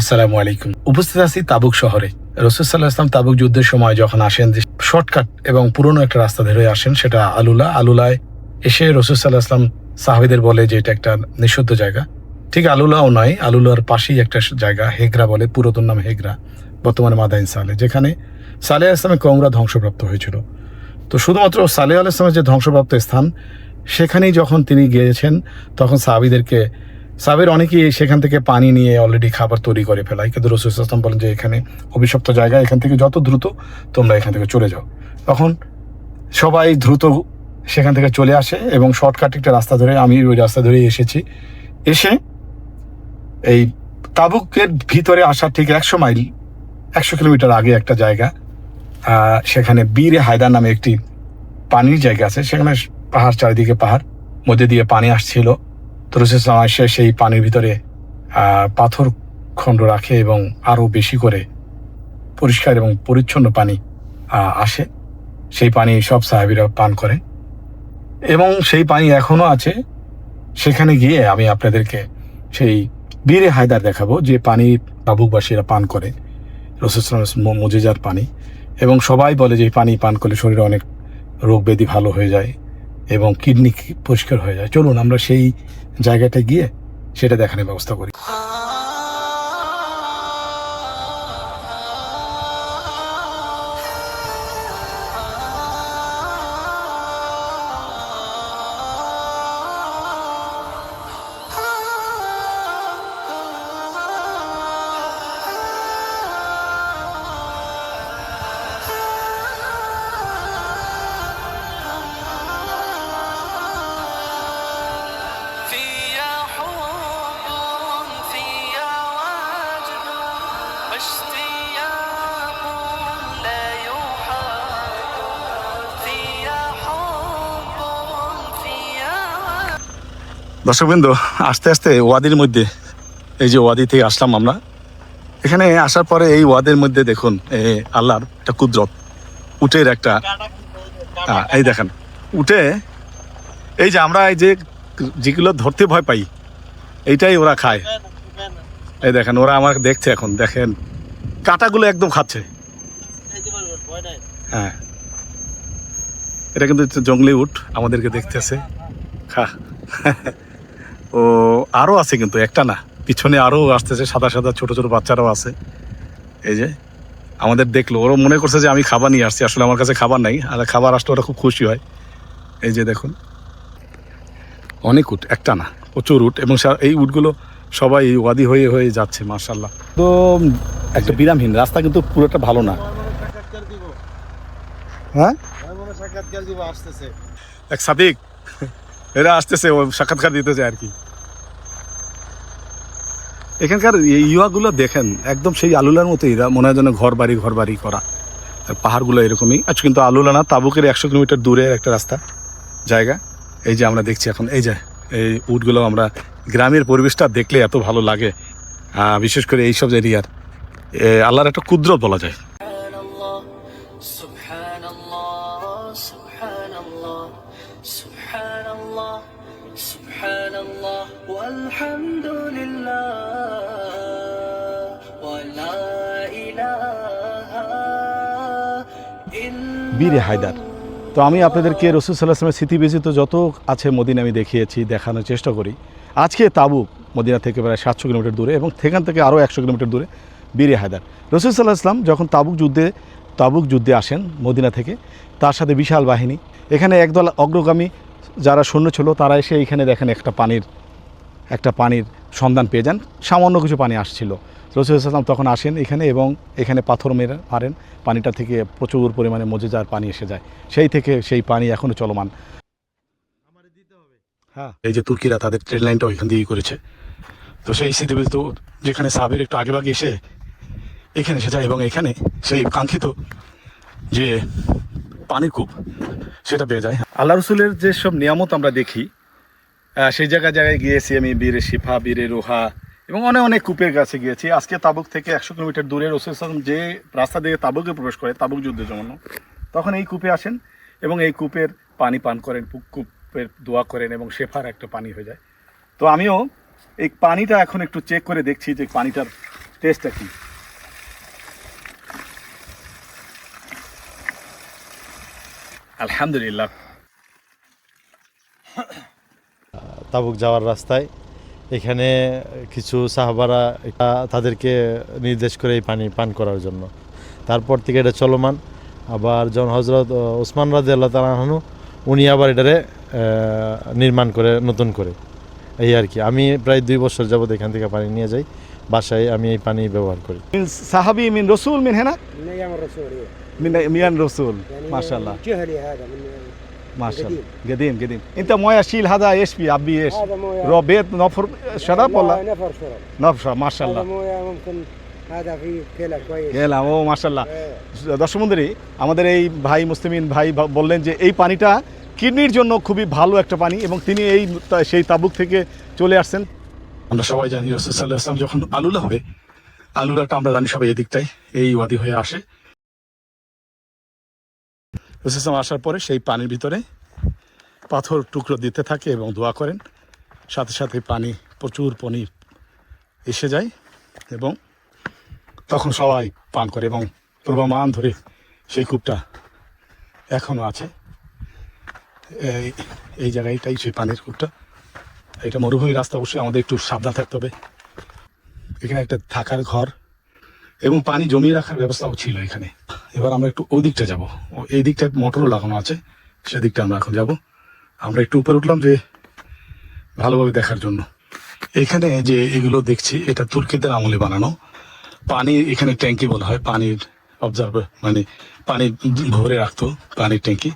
আসসালামু আলাইকুম। উপস্থিত আছি তাবুক শহরে। রসুল্লাহ ইসলাম তাবুক যুদ্ধের সময় যখন আসেন, যে শর্টকাট এবং পুরনো একটা রাস্তা ধরে আসেন, সেটা আলুলা, আলুলায় এসে রসুল্লাহ ইসলাম সাহাবিদের বলে যে এটা একটা নিষিদ্ধ জায়গা। ঠিক আলুলাও নয়, আলুলার পাশেই একটা জায়গা হেগরা বলে, পুরাতন নাম হেগরা বর্তমানে মাদাইন সালে, যেখানে সালে ইসলামের কংরা ধ্বংসপ্রাপ্ত হয়েছিল। তো শুধুমাত্র সালে আল ইসলামের যে ধ্বংসপ্রাপ্ত স্থান, সেখানেই যখন তিনি গিয়েছেন, তখন সাহাবিদেরকে সাবের অনেকেই সেখান থেকে পানি নিয়ে অলরেডি খাবার তৈরি করে ফেলায় কিন্তু রসুল ইসলাম বলেন যে, এখানে অভিশপ্ত জায়গা, এখান থেকে যত দ্রুত তোমরা এখান থেকে চলে যাও। তখন সবাই দ্রুত সেখান থেকে চলে আসে এবং শর্টকাট একটা রাস্তা ধরে, আমি ওই রাস্তা ধরেই এসেছি। এসে এই তাবুকের ভিতরে আসার ঠিক একশো মাইল, একশো কিলোমিটার আগে একটা জায়গা সেখানে বীরে হায়দার নামে একটি পানির জায়গা আছে। সেখানে পাহাড় চারিদিকে পাহাড়, মধ্যে দিয়ে পানি আসছিল। তো এসে সেই পানির ভিতরে পাথর খণ্ড রাখে এবং আরও বেশি করে পরিষ্কার এবং পরিচ্ছন্ন পানি আসে। সেই পানি সব সাহাবিরা পান করে। এবং সেই পানি এখনও আছে। সেখানে গিয়ে আমি আপনাদেরকে সেই বীরে হায়দার দেখাবো, যে পানি তাবুকবাসীরা পান করে। রসুলাম মজেজার পানি। এবং সবাই বলে যে পানি পান করলে শরীরে অনেক রোগ ব্যাধি ভালো হয়ে যায়। এবং কিডনি পরিষ্কার হয়ে যায়। চলুন আমরা সেই জায়গাটা গিয়ে সেটা দেখানোর ব্যবস্থা করি। দর্শকবৃন্দ, আস্তে আস্তে ওয়াদির মধ্যে, এই যে ওয়াদি থেকে আসলাম আমরা। এখানে আসার পরে এই ওয়াদের মধ্যে দেখুন আল্লাহর একটা কুদরত, উটের একটা এই দেখেন উঠে এই যে আমরা এই যে যেগুলো ধরতে ভয় পাই, এইটাই ওরা খায়। এই দেখেন, ওরা আমার দেখছে এখন, দেখেন, কাটাগুলো একদম খাচ্ছে। হ্যাঁ। এটা কিন্তু জঙ্গলি উট, আমাদেরকে দেখতেছে। খা। ও আরও আছে কিন্তু একটা না। পিছনে আরও আসতেছে সাদা সাদা ছোট ছোট বাচ্চারাও আছে। এই যে আমাদের দেখল ওরা মনে করছে যে আমি খাবার নিয়ে আসছি আসলে আমার কাছে খাবার নাই আর খাবার আসলে ওরা খুব খুশি হয়। এই যে দেখুন। অনেক উট একটা না প্রচুর উট এবং এই উটগুলো সবাই ওয়াদি হয়ে হয়ে যাচ্ছে মার্শাল্লাহ তো একটা বিরামহীন রাস্তা কিন্তু পুরোটা ভালো না। হ্যাঁ? এক সাদিক এরা আসতেছে, ও সাক্ষাৎকার দিতেছে আর কি। এখানকার এই ইউয়াগুলো দেখেন, একদম সেই আলুলার মতো এরা মনে হয় যেন ঘর বাড়ি ঘর বাড়ি করা। আর পাহাড়গুলো এরকমই। আচ্ছা কিন্তু আলুলা না, তাবুকের একশো কিলোমিটার দূরে একটা রাস্তা, জায়গা। এই যে আমরা দেখছি এখন, এই যে, এই উটগুলো আমরা গ্রামের পরিবেশটা দেখলে এত ভালো লাগে। বিশেষ করে এইসব এরিয়ার। আল্লাহর একটা কুদরত বলা যায়। বীরে হায়দার। তো আমি আপনাদেরকে রসুল সাল্লাহ আসলামের স্মৃতিবিজিত যত আছে মদিনা আমি দেখিয়েছি, দেখানোর চেষ্টা করি। আজকে তাবুক, মদিনা থেকে প্রায় সাতশো কিলোমিটার দূরে এবং সেখান থেকে আরও একশো কিলোমিটার দূরে বীরে হায়দার। রসুল সাল্লাহ যখন তাবুক যুদ্ধে তাবুক যুদ্ধে আসেন মদিনা থেকে, তার সাথে বিশাল বাহিনী। এখানে একদল অগ্রগামী যারা সৈন্য ছিল, তারা এসে এখানে দেখেন একটা পানির একটা পানির সন্ধান পেয়ে যান। সামান্য কিছু পানি আসছিল। রসুল ইসলাম তখন আসেন এখানে এবং এখানে পাথর মেরে মারেন। পানিটা থেকে প্রচুর পরিমাণে মজেজার পানি এসে যায়। সেই থেকে সেই পানি এখনও চলমান। হ্যাঁ। এই যে তুর্কিরা তাদের ট্রেন লাইনটা ওইখান দিয়েই করেছে। তো সেই স্মৃতি তো যেখানে সাবের একটু আগে ভাগে এসে এখানে এসে যায় এবং এখানে সেই কাঙ্ক্ষিত যে পানির কূপ সেটা পেয়ে যায়। আল্লাহ রসুলের যেসব নিয়ামত আমরা দেখি সেই জায়গায় জায়গায় গিয়েছি আমি বীরে শিফা বীরে রোহা এবং অনেক অনেক কূপের কাছে গিয়েছি। আজকে তাবুক থেকে একশো কিলোমিটার দূরে রসুল যে রাস্তা দিয়ে তাবুকে প্রবেশ করে, তাবুক যুদ্ধের জন্য, তখন এই কূপে আসেন এবং এই কূপের পানি পান করেন, কূপ- কূপের দোয়া করেন এবং শেফার একটা পানি হয়ে যায়। তো আমিও এই পানিটা এখন একটু চেক করে দেখছি যে পানিটার টেস্টটা কী। আলহামদুলিল্লাহ। তাবুক যাওয়ার রাস্তায় এখানে কিছু সাহাবারা তাদেরকে নির্দেশ করে এই পানি পান করার জন্য। তারপর থেকে এটা চলমান। আবার জন হজরত ওসমান রাজি আল্লাহ তালাহানু উনি আবার এটারে নির্মাণ করে নতুন করে। এই আর কি। আমি প্রায় দুই বছর যাবৎ এখান থেকে পানি নিয়ে যাই। বাসায় আমি এই পানি ব্যবহার করি। সাহাবি মিন রসুল মিন হেনা? মিয়ান রসুল ইয়ে। মাসাল্লাহ الرسول إيه. من من رسول يعني ما شاء الله جهلي هذا من ما شاء الله قديم قديم انت مويه شيل هذا ايش في عبي ايش هذا مويه روبيت نفر شراب لا، ولا نفر شرب نفر ما شاء هذا الله مويه ممكن هذا فيه كلى كويس গেলাম ও মাশাল্লাহ إيه. দর্শক মন্দিরে আমাদের এই ভাই মুসলিমিন ভাই বা- বললেন যে এই পানিটা কিডনির জন্য খুবই ভালো একটা পানি এবং তিনি এই তা- সেই তাবুক থেকে চলে আসছেন আমরা সবাই জানি রসুল্লাহ আসলাম যখন আলুলা হবে আলুলাটা আমরা জানি সবাই এদিকটাই এই ওয়াদি হয়ে আসে রসুলাম আসার পরে সেই পানির ভিতরে পাথর টুকরো দিতে থাকে এবং দোয়া করেন। সাথে সাথে পানি, প্রচুর পানি এসে যায় এবং তখন সবাই পান করে এবং প্রবামান ধরে সেই কূপটা এখনও আছে। এই এই জায়গাটাই সেই পানির কূপটা। এটা মরুভূমি রাস্তা, অবশ্যই আমাদের একটু সাবধান থাকতে হবে। এখানে একটা থাকার ঘর এবং পানি জমিয়ে রাখার ব্যবস্থাও ছিল এখানে। এবার আমরা একটু ওই দিকটা যাব এই দিকটা মোটরও লাগানো আছে, সেদিকটা আমরা এখন যাব। আমরা একটু উপরে উঠলাম যে ভালোভাবে দেখার জন্য। এখানে যে এগুলো দেখছি, এটা তুর্কিদের আমলে বানানো। পানি এখানে ট্যাঙ্কি বলা হয়, পানির অবজার্ভার মানে পানি ভরে রাখতো পানির ট্যাঙ্কি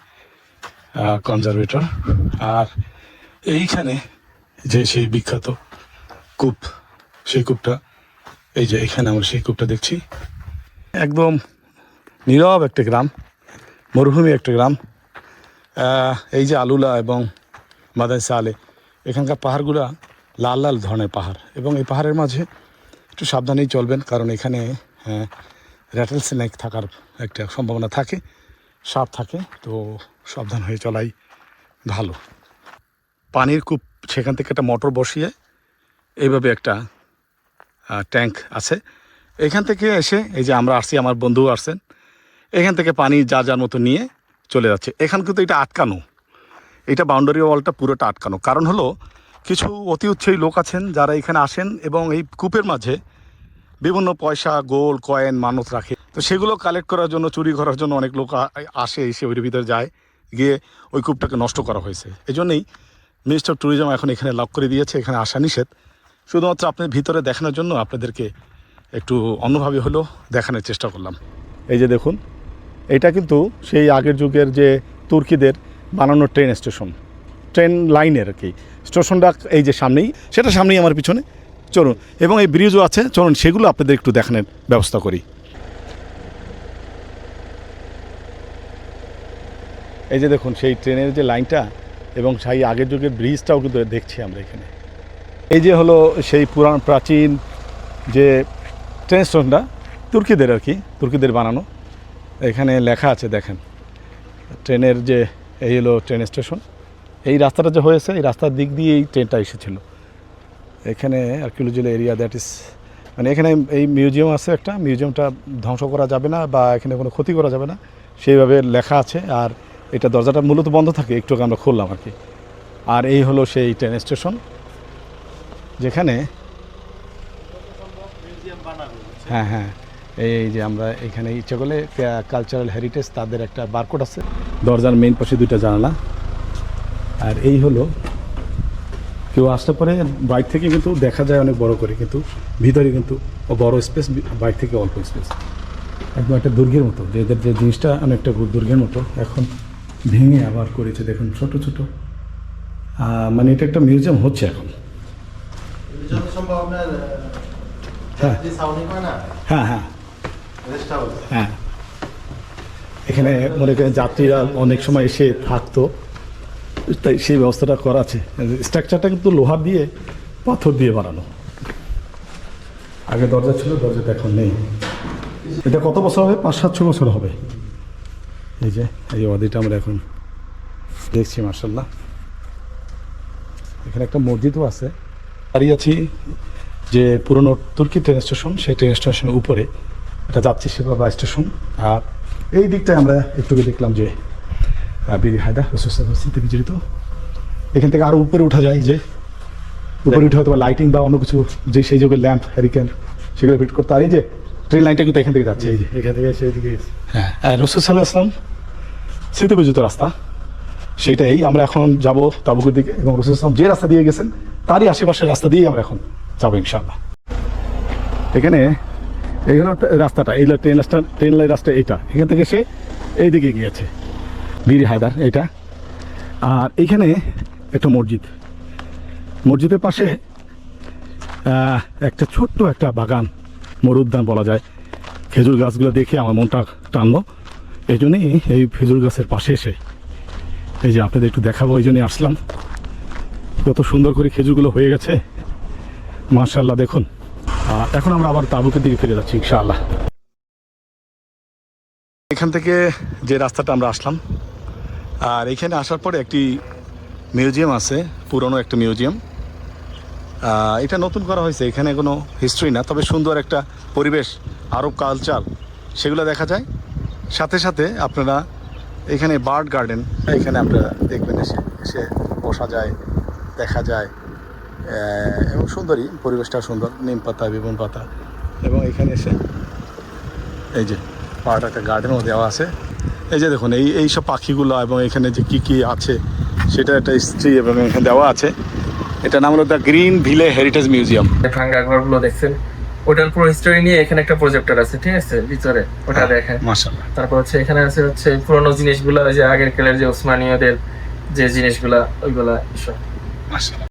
কনজারভেটর আর এইখানে যে সেই বিখ্যাত কূপ, সেই কূপটা এই যে এখানে আমরা সেই কূপটা দেখছি। একদম নীরব একটা গ্রাম, মরুভূমি একটা গ্রাম। এই যে আলুলা এবং মাদাইসা আলে এখানকার পাহাড়গুলা লাল লাল ধরনের পাহাড় এবং এই পাহাড়ের মাঝে একটু সাবধানেই চলবেন কারণ এখানে র্যাটেল স্নেক থাকার একটা সম্ভাবনা থাকে, সাপ থাকে, তো সাবধান হয়ে চলাই ভালো। পানির কূপ, সেখান থেকে একটা মোটর বসিয়ে এইভাবে একটা ট্যাঙ্ক আছে। এখান থেকে এসে এই যে আমরা আসছি, আমার বন্ধু আসছেন, এখান থেকে পানি যা যার মতো নিয়ে চলে যাচ্ছে। এখান কিন্তু এটা আটকানো। এটা বাউন্ডারি ওয়ালটা পুরোটা আটকানো। কারণ হলো, কিছু অতি উৎসাহী লোক আছেন যারা এখানে আসেন এবং এই কূপের মাঝে বিভিন্ন পয়সা, গোল, কয়েন, মানত রাখে। তো সেগুলো কালেক্ট করার জন্য, চুরি করার জন্য অনেক লোক আসে, এসে ওইর ভিতরে যায়। গিয়ে ওই কূপটাকে নষ্ট করা হয়েছে। এই জন্যই মিনিস্টার ট্যুরিজম এখন এখানে লক করে দিয়েছে, এখানে আসা নিষেধ। শুধুমাত্র আপনার ভিতরে দেখানোর জন্য আপনাদেরকে একটু অন্যভাবে হলেও দেখানোর চেষ্টা করলাম। এই যে দেখুন, এটা কিন্তু সেই আগের যুগের যে তুর্কিদের বানানো ট্রেন স্টেশন, ট্রেন লাইনের আর কি। স্টেশনটা এই যে সামনেই, সেটা সামনেই আমার পিছনে। চলুন, এবং এই ব্রিজও আছে, চলুন সেগুলো আপনাদের একটু দেখানোর ব্যবস্থা করি। এই যে দেখুন, সেই ট্রেনের যে লাইনটা এবং সেই আগের যুগের ব্রিজটাও কিন্তু দেখছি আমরা এখানে। এই যে হলো সেই পুরান প্রাচীন যে ট্রেন স্টেশনটা তুর্কিদের আর কি, তুর্কিদের বানানো, এখানে লেখা আছে, দেখেন। ট্রেনের যে এই হলো ট্রেন স্টেশন, এই রাস্তাটা যে হয়েছে, এই রাস্তার দিক দিয়ে এই ট্রেনটা এসেছিল। এখানে আর্কিওলজিক্যাল এরিয়া দ্যাট ইজ মানে এখানে এই মিউজিয়াম আছে একটা, মিউজিয়ামটা ধ্বংস করা যাবে না বা এখানে কোনো ক্ষতি করা যাবে না। সেইভাবে লেখা আছে, আর এটা দরজাটা মূলত বন্ধ থাকে, একটু আমরা খুললাম আর কি। আর এই হলো সেই ট্রেন স্টেশন যেখানে হ্যাঁ হ্যাঁ। এই যে আমরা এখানে ইচ্ছা করলে কালচারাল হেরিটেজ তাদের একটা বারকোড আছে। দরজার মেইন পাশে দুইটা জানালা। আর এই হলো কেউ আসতে পারে বাইক থেকে কিন্তু দেখা যায় অনেক বড় করে কিন্তু ভিতরে কিন্তু বড় স্পেস বাইক থেকে অল্প স্পেস একদম একটা দুর্গের মতো যে এদের যে জিনিসটা অনেকটা দুর্গের মতো এখন ভেঙে আবার করেছে দেখুন ছোট ছোট। মানে এটা একটা মিউজিয়াম হচ্ছে এখন। হ্যাঁ। হ্যাঁ হ্যাঁ হ্যাঁ। এখানে মনে করেন যাত্রীরা অনেক সময় এসে থাকতো তাই সেই ব্যবস্থাটা করা আছে। স্ট্রাকচারটা কিন্তু লোহার দিয়ে পাথর দিয়ে বানানো। আগে দরজা ছিল দরজাটা এখন নেই। এটা কত বছর হবে? পাঁচ সাতশো বছর হবে। এই যে এই ওয়াদিটা আমরা এখন দেখছি মার্শাল্লাহ এখানে একটা মসজিদও আছে। দাঁড়িয়ে আছি যে পুরনো তুর্কি ট্রেন স্টেশন সেই ট্রেন স্টেশনের উপরে। এটা যাচ্ছে সেবা বা স্টেশন আর এই দিকটায় আমরা একটু দেখলাম যে বীর হায়দা রসুল স্মৃতি বিজড়িত। এখান থেকে আরও উপরে উঠা যায় যে উপরে উঠে হয়তো লাইটিং বা অন্য কিছু যে সেই যুগের ল্যাম্প হ্যারিকেন সেগুলো ফিট করতে আর এই যে ট্রেন লাইনটা কিন্তু এখান থেকে যাচ্ছে। এই যে এখান থেকে সেই দিকে হ্যাঁ রসুল সাল্লাহ আসলাম স্মৃতি বিজিত রাস্তা। সেটাই আমরা এখন যাব তাবুকের দিকে এবং রসুল ইসলাম যে রাস্তা দিয়ে গেছেন তারই আশেপাশের রাস্তা দিয়েই আমরা এখন যাব ইনশাল্লাহ এখানে এই হলো রাস্তাটা, এই ট্রেন রাস্তা ট্রেন লাইন রাস্তা এইটা। এখান থেকে সে এই দিকে গিয়েছে, বীর হায়দার, এইটা। আর এইখানে একটা মসজিদ। মসজিদের পাশে একটা ছোট্ট একটা বাগান মরুদ্যান বলা যায়। খেজুর গাছগুলো দেখে আমার মনটা টানলো। এই জন্যই এই খেজুর গাছের পাশে এসে, এই যে আপনাদের একটু দেখাবো, এই জন্যই আসলাম। কত সুন্দর করে খেজুরগুলো হয়ে গেছে মার্শাল্লাহ দেখুন। এখন আমরা আবার তাবুকের দিকে ফিরে যাচ্ছি, ইনশাআল্লাহ। এখান থেকে যে রাস্তাটা আমরা আসলাম, আর এখানে আসার পরে একটি মিউজিয়াম আছে, পুরনো একটা মিউজিয়াম। এটা নতুন করা হয়েছে, এখানে কোনো হিস্ট্রি না, তবে সুন্দর একটা পরিবেশ আরব কালচার সেগুলো দেখা যায়। সাথে সাথে আপনারা এখানে বার্ড গার্ডেন, এখানে আপনারা দেখবেন এসে এসে বসা যায়। দেখা যায় এবং সুন্দরই পরিবেশটা সুন্দর নিম পাতা বেগুন পাতা এবং এখানে এসে এই যে পাহাড় একটা গার্ডেনও দেওয়া আছে। এই যে দেখুন এই এই সব পাখিগুলো এবং এখানে যে কি কি আছে সেটা একটা হিস্ট্রি এবং এখানে দেওয়া আছে। এটা নাম হলো the green ville heritage museum. ভাঙ্গা ঘরগুলো দেখছেন? ওটার পুরো হিস্টোরি নিয়ে এখানে একটা প্রজেক্টর আছে ঠিক আছে? ভিতরে ওটা দেখেন। মাসাল্লাহ তারপর হচ্ছে এখানে আছে হচ্ছে পুরোনো জিনিসগুলো ওই যে আগের কালের যে ওসমানীয়দের যে জিনিসগুলা ওইগুলা এসব মাসাল্লাহ